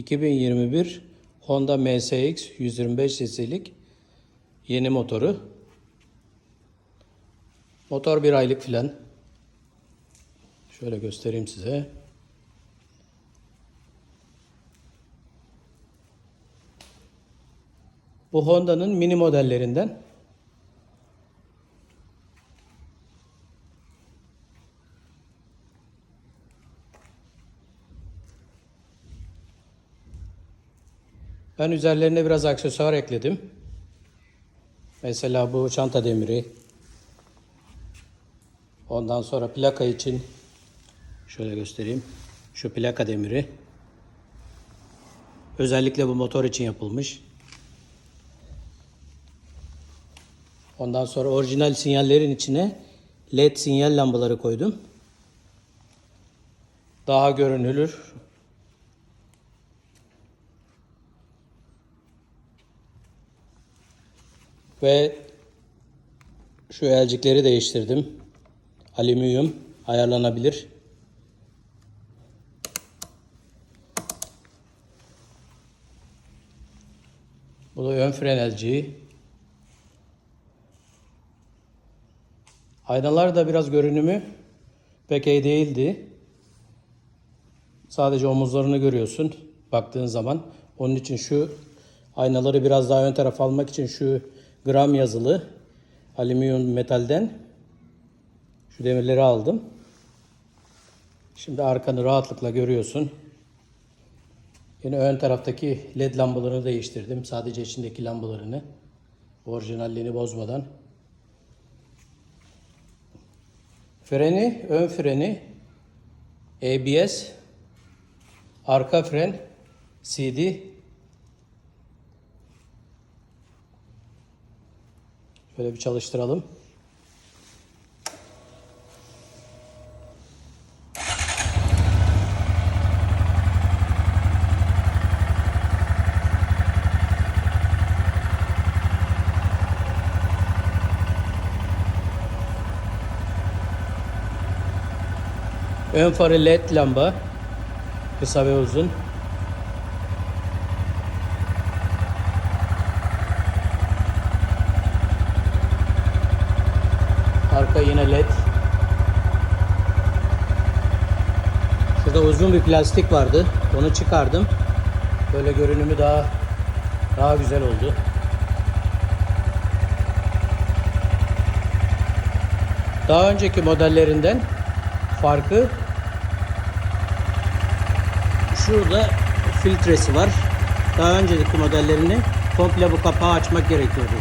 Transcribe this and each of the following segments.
2021 Honda MSX 125 cc'lik yeni motoru. Motor bir aylık filan. Şöyle göstereyim size. Bu Honda'nın mini modellerinden. Ben üzerlerine biraz aksesuar ekledim. Mesela bu çanta demiri. Ondan sonra plaka için şöyle göstereyim. Şu plaka demiri. Özellikle bu motor için yapılmış. Ondan sonra orijinal sinyallerin içine led sinyal lambaları koydum. Daha görünülür. Ve şu elcikleri değiştirdim. Alüminyum ayarlanabilir. Bu da ön fren elciği. Aynalar da biraz görünümü pek iyi değildi. Sadece omuzlarını görüyorsun baktığın zaman. Onun için şu aynaları biraz daha ön tarafa almak için şu gram yazılı alüminyum metalden şu demirleri aldım. Şimdi arkanı rahatlıkla görüyorsun. Yine ön taraftaki led lambalarını değiştirdim. Sadece içindeki lambalarını. Orijinalliğini bozmadan. Freni, ön freni, ABS, arka fren, CD. Şöyle bir çalıştıralım. Ön farı led lamba. Kısa ve uzun. Arka yine led. Şurada uzun bir plastik vardı. Onu çıkardım. Böyle görünümü daha daha güzel oldu. Daha önceki modellerinden farkı şurada filtresi var. Daha önceki modellerini komple bu kapağı açmak gerekiyordu.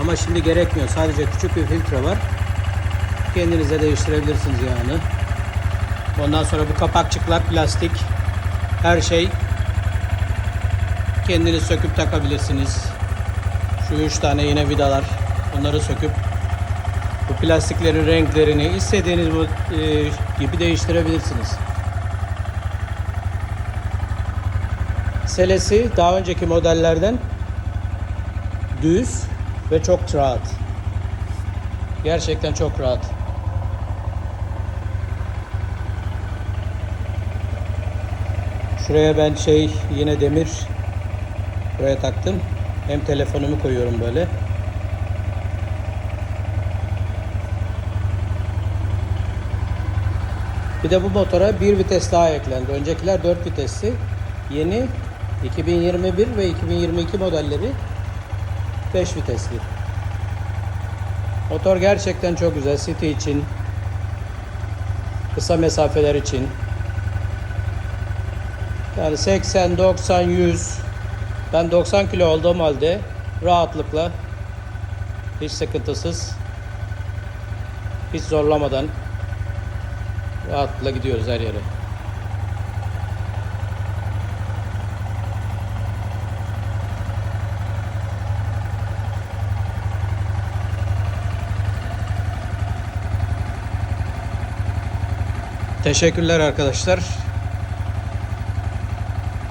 Ama şimdi gerekmiyor. Sadece küçük bir filtre var. Kendinize değiştirebilirsiniz yani. Ondan sonra bu kapak çıplak plastik. Her şey kendiniz söküp takabilirsiniz. Şu üç tane yine vidalar. Onları söküp bu plastiklerin renklerini istediğiniz bu, e, gibi değiştirebilirsiniz. Selesi daha önceki modellerden düz ve çok rahat. Gerçekten çok rahat. Şuraya ben şey yine demir buraya taktım. Hem telefonumu koyuyorum böyle. Bir de bu motora bir vites daha eklendi. Öncekiler 4 vitesli. Yeni 2021 ve 2022 modelleri 5 vitesli. Motor gerçekten çok güzel. City için, kısa mesafeler için. Yani 80, 90, 100. Ben 90 kilo olduğum halde rahatlıkla hiç sıkıntısız hiç zorlamadan rahatlıkla gidiyoruz her yere. Teşekkürler arkadaşlar.